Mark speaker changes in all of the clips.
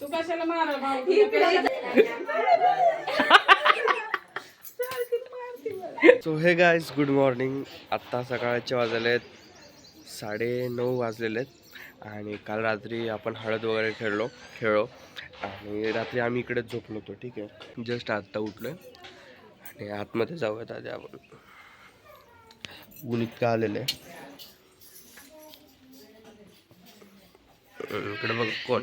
Speaker 1: तू कशाला मारा भाऊ
Speaker 2: सो हे गायज गुड मॉर्निंग आत्ता सकाळचे वाजले आहेत. साडे नऊ वाजलेले आहेत. आणि काल रात्री आपण हळद वगैरे खेळलो खेळलो. आणि रात्री आम्ही इकडेच झोपलो होतो ठीक आहे. जस्ट आत्ता उठलो आणि आतमध्ये जाऊयात आधी आपण. ऊन इतकं आलेलं? आहे इकडे बघ कोण?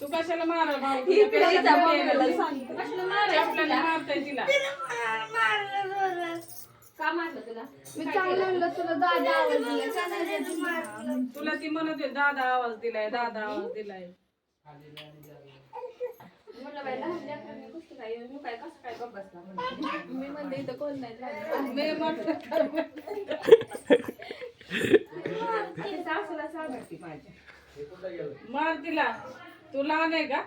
Speaker 3: कशाला
Speaker 4: मार
Speaker 1: तू कशाला मारा भाऊ
Speaker 3: सांगते. कशाला मारायचं तिला?
Speaker 1: मारताय तिला.
Speaker 3: का मारलं तुला?
Speaker 4: मी चांगलं म्हणलं तुला दादा आवाज दिला का नाही देत मार?
Speaker 1: तुला ती म्हणत होती, दादा आवाज दिलाय दादा आवाज दिलाय.
Speaker 3: म्हटलं बाई लहान लेकरांनी गोष्टी काय मी काय कसं काय गप्प बसला म्हणलं.
Speaker 4: मी म्हणते इथं कोण नाही.
Speaker 1: मी म्हटलं
Speaker 3: सासूला माझ्या
Speaker 1: मार तिला. तुला नाही का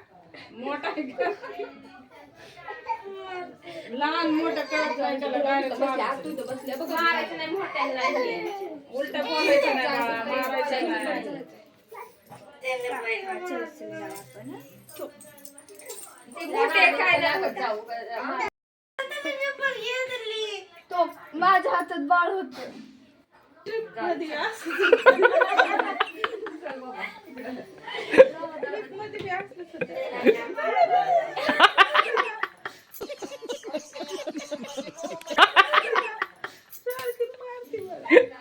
Speaker 1: मोठा आहे का लहान मोठं करत जायचं गाडीत मारायचं.
Speaker 3: मारायचं नाही मोठ्याला
Speaker 1: उलटं बोलायचं नाही बाळा, मारायचं नाही.
Speaker 3: ते मोठे काय लागत जाऊ
Speaker 4: तो माझ्या हातात बाळ होत
Speaker 3: कधी असं?
Speaker 2: Yeah.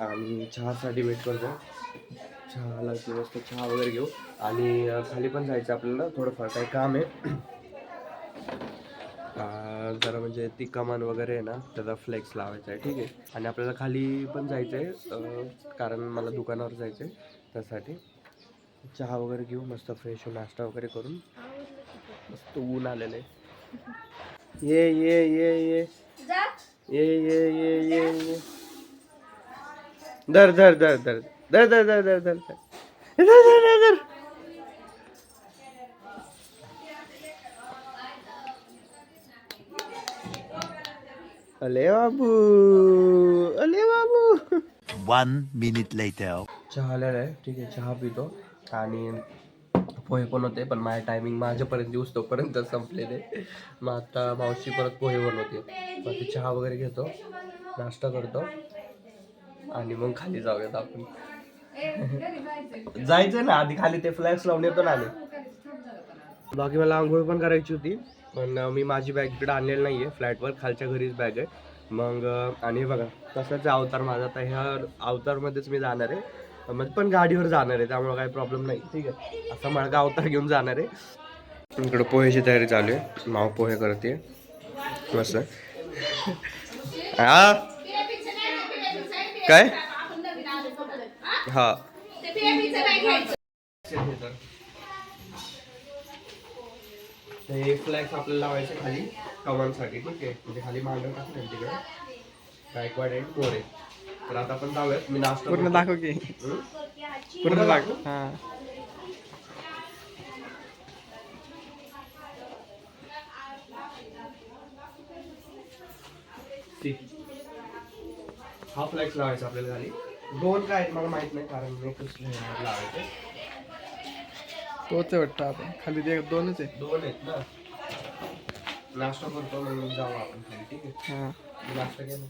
Speaker 2: आणि चहासाठी वेट करतो चहाला मस्त चहा वगैरे घेऊ. आणि खाली पण जायचं आपल्याला. थोडंफार काही काम आहे. जरा म्हणजे ती कमान वगैरे आहे ना त्याचा फ्लेक्स लावायचा आहे. ठीक आहे. आणि आपल्याला खाली पण जायचं आहे कारण मला दुकानावर जायचं आहे त्यासाठी. चहा वगैरे घेऊ मस्त फ्रेश नाश्ता वगैरे करून. मस्त ऊन आलेलं आहे. ये ये ये ये. ये ये ये ये ये. धर धर धर धर. धर धर धर धर धर धर. धर धर धर धर. अले बाबू अले बाबू.
Speaker 5: One minute later.
Speaker 2: चहा आलेला आहे. ठीक आहे चहा पितो. आणि पोहे पण होते पण माझ्या टायमिंग माझ्यापर्यंत येऊस तोपर्यंत संपलेले. मग आता मावशी परत पोहे बनवते. मग ते चहा वगैरे घेतो. नाश्ता करतो. आणि मग खाली जाऊयात आपण. जायचं ना आधी खाली ते फ्लॅक्स लावून येतो ना आधी. बाकी मला आंघोळ पण करायची होती पण मी माझी बॅग इकडे आणलेली नाही आहे फ्लॅटवर खालच्या घरीच बॅग आहे. मग आणि हे बघा तसाच अवतार माझा. आता ह्या अवतारमध्येच मी जाणार आहे. म्हणजे पण गाडीवर जाणार आहे त्यामुळे काही प्रॉब्लेम नाही. ठीक आहे. असा मळगा अवतार घेऊन जाणार आहे. इकडं पोहेची तयारी चालू आहे. माव पोहे करते. मस्त. हा काय? हा. हे फ्लॅक्स आपल्याला लावायचे खाली कमांसाठी ठीक आहे? म्हणजे खाली मांडव टाकले तिकडे गायकवाड आहे मोरे तर आता आपण जाऊयात. मी नाश्ता पूर्ण दाखव की. पूर्ण दाखव. हा. हा फ्लॅक्स लावायचा आपल्याला खाली दोन काय आहेत मला माहीत नाही कारण एकच लावायचे.
Speaker 6: तोच वाटतं आपण. खाली ते दोनच आहे
Speaker 2: दोन आहेत ना. नाश्ता करतो मग जाऊ आपण खाली ठीक आहे?
Speaker 6: हां.
Speaker 2: नाश्ता केला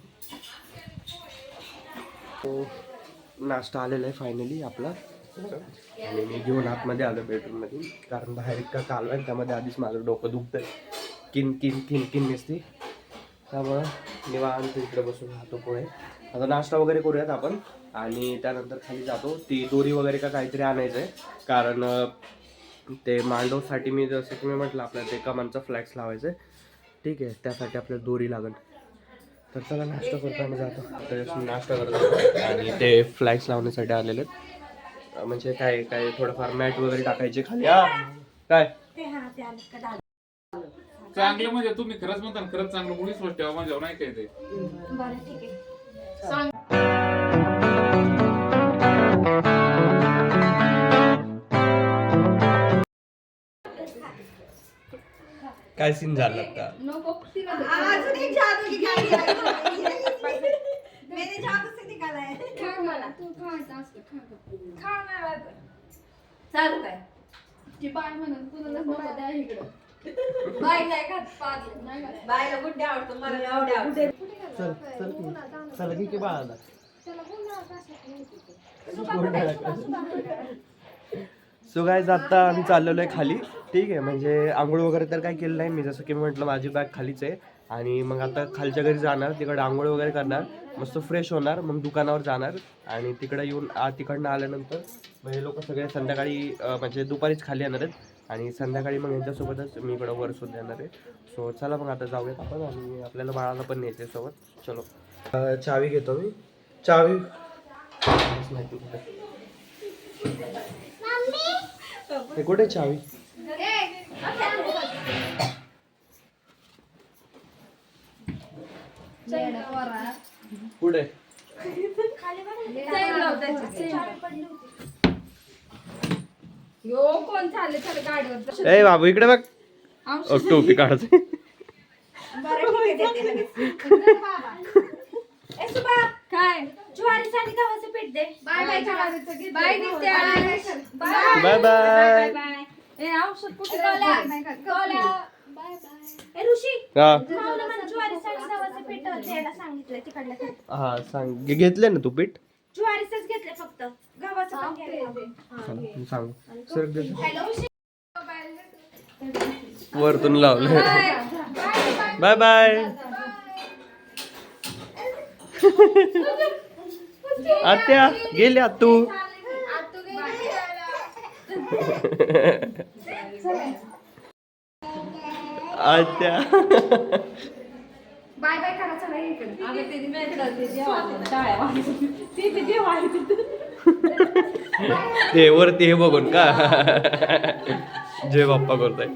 Speaker 2: तो नाश्ता आलेला आहे फायनली आपला. आणि मी घेऊन आतमध्ये आलो बेडरूममध्ये कारण बाहेर इतका कालवा आहे त्यामध्ये आधीच माझं डोकं दुखतंय. किन किन किन किन नसती त्यामुळं निवांत इकडे बसून राहतो पुढे. आता नाश्ता वगैरे करूयात आपण. आणि त्यानंतर खाली जातो. ती दोरी वगैरे का काहीतरी आणायचं आहे कारण ते मांडवसाठी मी जसं तुम्ही म्हटलं आपल्याला ते कमांचा फ्लॅक्स लावायचं आहे ठीक आहे त्यासाठी आपल्याला दोरी लागेल. तर चला नाश्ता करतो आणि जातो. तर नाश्ता करतो आणि ते फ्लॅक्स लावण्यासाठी आलेले म्हणजे काय काय थोडंफार मॅट वगैरे टाकायचे खाली. हा, काय?
Speaker 7: चांगलं म्हणजे तुम्ही खरंच म्हणता खरंच चांगलं मुळीच गोष्ट म्हणजे नाही काय ते.
Speaker 2: काय सीन झाला आता?
Speaker 4: नको तिला दे. खा मला. तू खायचं असतं खा. खा.
Speaker 3: चालू काय
Speaker 4: ती बाय म्हणून कुणालाच नको द्या इकडं.
Speaker 3: बाय नाही खात पागल.
Speaker 4: नाही खात.
Speaker 3: बायला गुड्डे आवडतो मला लय आवडे आवडते
Speaker 4: कुठे गेला?
Speaker 2: चल चल की. चल की की बाळाला
Speaker 4: त्याला बोलला कशाला येते ते? सुका कुठे आहे? सुका- सुका कुठे आहे?
Speaker 2: सो काय आता आम्ही चाललेलो आहे खाली ठीक आहे म्हणजे आंघोळ वगैरे तर काय केलं नाही मी जसं की मी म्हटलं माझी बॅग खालीच आहे आणि मग आता खालच्या घरी जाणार तिकडे आंघोळ वगैरे करणार मस्त फ्रेश होणार मग दुकानावर जाणार आणि तिकडे येऊन आ तिकडनं आल्यानंतर मग हे लोक सगळे संध्याकाळी अं, म्हणजे दुपारीच खाली येणार आहेत आणि संध्याकाळी मग यांच्यासोबतच मी इकडं वर सुद्धा येणार आहे. सो चला मग आता जाऊयात आपण आणि आपल्याला बाळाला पण न्यायचं सोबत. चलो. चावी घेतो मी. चावी. माहिती कुठे हे कुठे? आहे चावी. कुठे
Speaker 4: यो कोण चालले चल गाडीवर.
Speaker 2: ए बाबू इकडे बघ. टोपी काढते.
Speaker 4: काय?
Speaker 3: ज्वारी साठी गव्हाचं पीठ दे.
Speaker 4: बाय बाय घे.
Speaker 3: बाय. नित्या.
Speaker 2: बाय बाय
Speaker 4: ए औषध कुठे. बाय बाय
Speaker 3: ए ऋषी.
Speaker 2: हा.
Speaker 3: मावलं मला ज्वारीसाठी गव्हाचं पीठ द्यायला सांगितलं तिकडल्या
Speaker 2: हा सांग. घे- घेतले ना तू पीठ?
Speaker 3: ज्वारीचंच घेतलं फक्त.
Speaker 2: सांग. सर वरतून लावलं बाय. बाय. आत्या गेल्या तू आत्या.
Speaker 4: बाय बाय करा चला इकडे.
Speaker 1: ते
Speaker 2: वरती हे बघून का जय बाप्पा करताय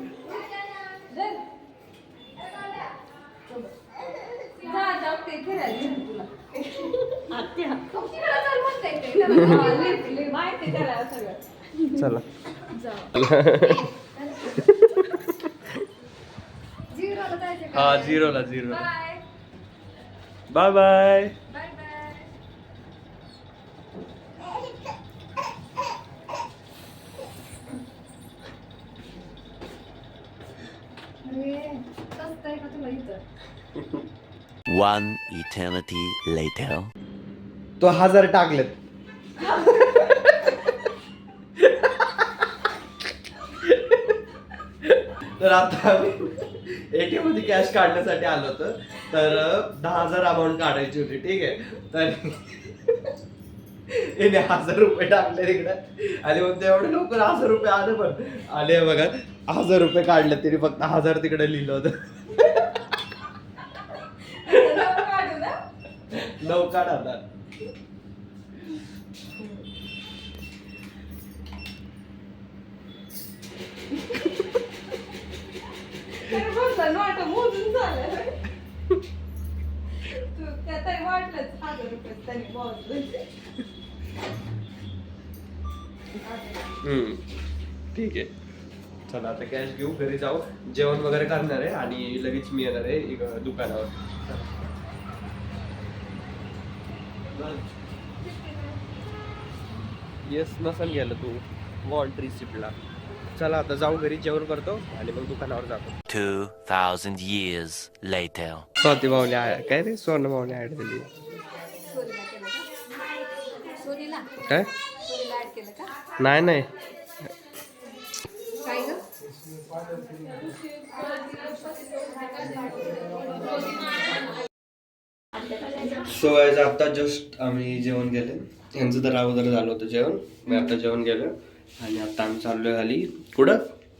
Speaker 4: चल.
Speaker 1: हा,
Speaker 4: झिरोला?
Speaker 2: हा झिरो
Speaker 4: बाय
Speaker 2: बाय
Speaker 4: अरे, कसं आहे का तुला इथं
Speaker 5: One eternity later.
Speaker 2: तो हजार टाकलेत. तर आता एटीएममध्ये कॅश काढण्यासाठी आलो होतो. तर दहा हजार अमाऊंट काढायची होती ठीक आहे. तर याने हजार रुपये टाकले तिकडे. आणि मग ते एवढे लवकर हजार रुपये आले पण. आले बघा हजार रुपये काढले तरी फक्त हजार तिकडे लिहिलं होतं नऊ काढ आता
Speaker 1: तरी म्हणलं नोट मोजून झालं होय. तू त्या तरी वाटलंच हजार रुपये मोजले.
Speaker 2: हम्म. ठीक आहे. चला आता कॅश घेऊ घरी जाऊ. जेवण वगैरे करणार आहे आणि लगेच मी येणार आहे दुकानावर. येस नसन गेलं तू. वॉल्ट रिसिप्टला चला आता जाऊ घरी जेवण करतो आणि मग दुकानावर जातो.
Speaker 5: 2,000 years later.
Speaker 2: स्वाती मावली आहे काय रे? स्वर्ण मावली ऍड दिली. काय? नाही नाही.
Speaker 3: काय
Speaker 2: सो आज आता जस्ट आम्ही जेवण गेले यांचं तर अगोदर झालं होतं जेवण. मी आता जेवण गेलो आणि आता आम्ही चाललोय खाली. कुठं?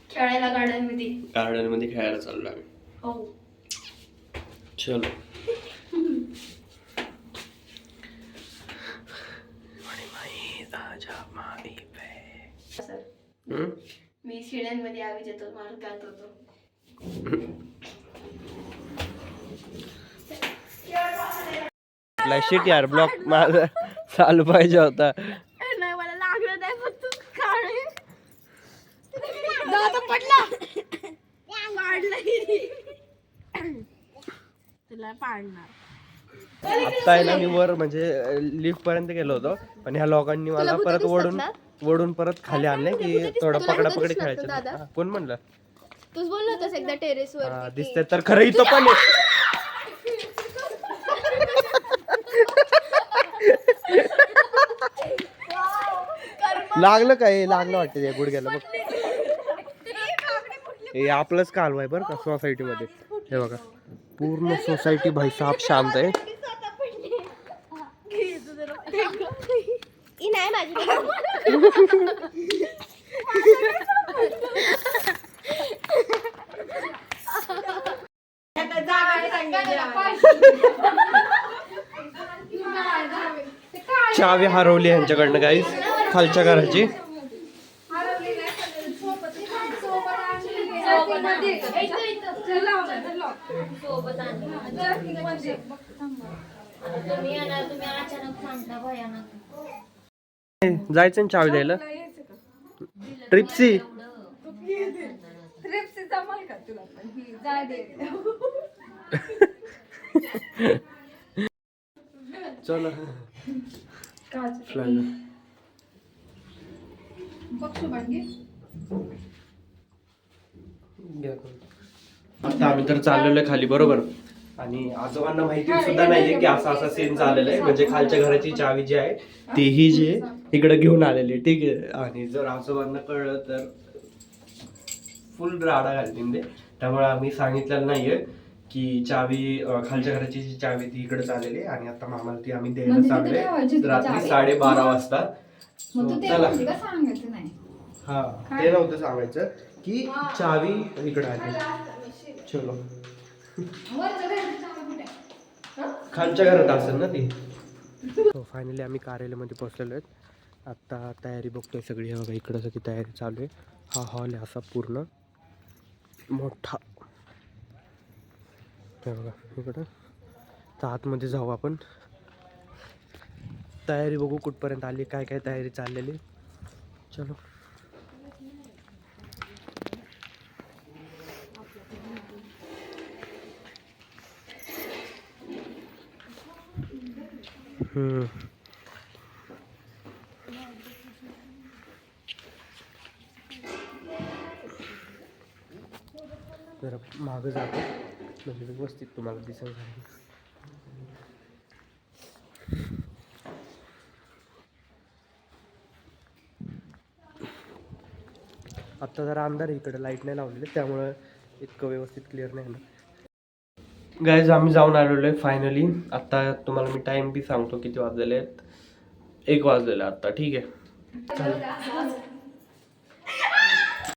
Speaker 4: खेळायला
Speaker 2: गार्डनमध्ये गार्डनमध्ये खेळायला चाललो आम्ही.
Speaker 4: हो.
Speaker 2: चलो.
Speaker 4: सर
Speaker 2: हम्म?
Speaker 4: मी शिड्यांमध्ये आवी येतो मला त्यात होतो.
Speaker 2: शिट यार. ब्लॉक माझा चालू पाहिजे होता.
Speaker 4: नाही मला लागलं नाही फक्त काळे. दादा पडला. तुला पाडणार.
Speaker 2: आता आहे ना मी वर म्हणजे लिफ्ट पर्यंत गेलो होतो. पण ह्या लोकांनी मला परत ओढून ओढून परत खाली आणले की थोडं पकडा पकडी खेळायचं. हा, कोण म्हणलं?
Speaker 4: तूच बोललो होतास एकदा टेरेस वर
Speaker 2: हा, दिसतंय तर खरं इथं पण आहे. लागलं काय लागलं वाटतं ते गुडघ्याला. बघ. हे आपलंच कालव आहे बरं का सोसायटीमध्ये हे बघा. पूर्ण सोसायटी भाई साप शांत आहे. चावी हरवली यांच्याकडनं काहीच खालच्या घराची. जायचं ना चावी द्यायला? ट्रिप्सी
Speaker 3: ट्रिप्स
Speaker 2: आता आम्ही तर चाललेलो आहे खाली बरोबर? आणि आजोबांना माहिती सुद्धा नाहीये की असा असा सीन झालेला आहे. म्हणजे खालच्या घराची चावी जी आहे तीही जे इकडे घेऊन आलेली ठीक आहे. आणि जर आजोबांना कळलं तर फुल राडा घालतील ते. त्यामुळे आम्ही सांगितलेलं नाहीये की चावी खालच्या घराची जी चावी ती इकडे आलेली आहे. आणि आता मामाला ती आम्ही द्यायला चाललोय. रात्री साडेबारा वाजता. So, चला.
Speaker 3: सांगायचं नाही.
Speaker 2: हा ते नव्हतं सांगायचं की चावी इकडे आली चलो. खालच्या घरात असेल ना ती. फायनली आम्ही कार्यालयामध्ये पोहोचलेलो आहेत. आत्ता तयारी बघतोय सगळी. हे बघा इकडं सगळी तयारी चालू आहे. हा हॉल आहे असा पूर्ण. मोठा. हे बघा इकडं. तर आतमध्ये जाऊ आपण. तयारी बघू कुठपर्यंत आली काय काय तयारी चाललेली. चलो. जरा मागं जातो. म्हणजे व्यवस्थित तुम्हाला दिसेल. आत्ता जरा अंधार इकडे लाइट नाही लावलेली त्यामुळं इतकं व्यवस्थित क्लिअर नाही होणार गायज आम्ही जाऊन आलेलो आहे फायनली आत्ता तुम्हाला मी टाईम बी सांगतो किती वाजलेले आहेत. एक वाजलेला आत्ता ठीक आहे. चला.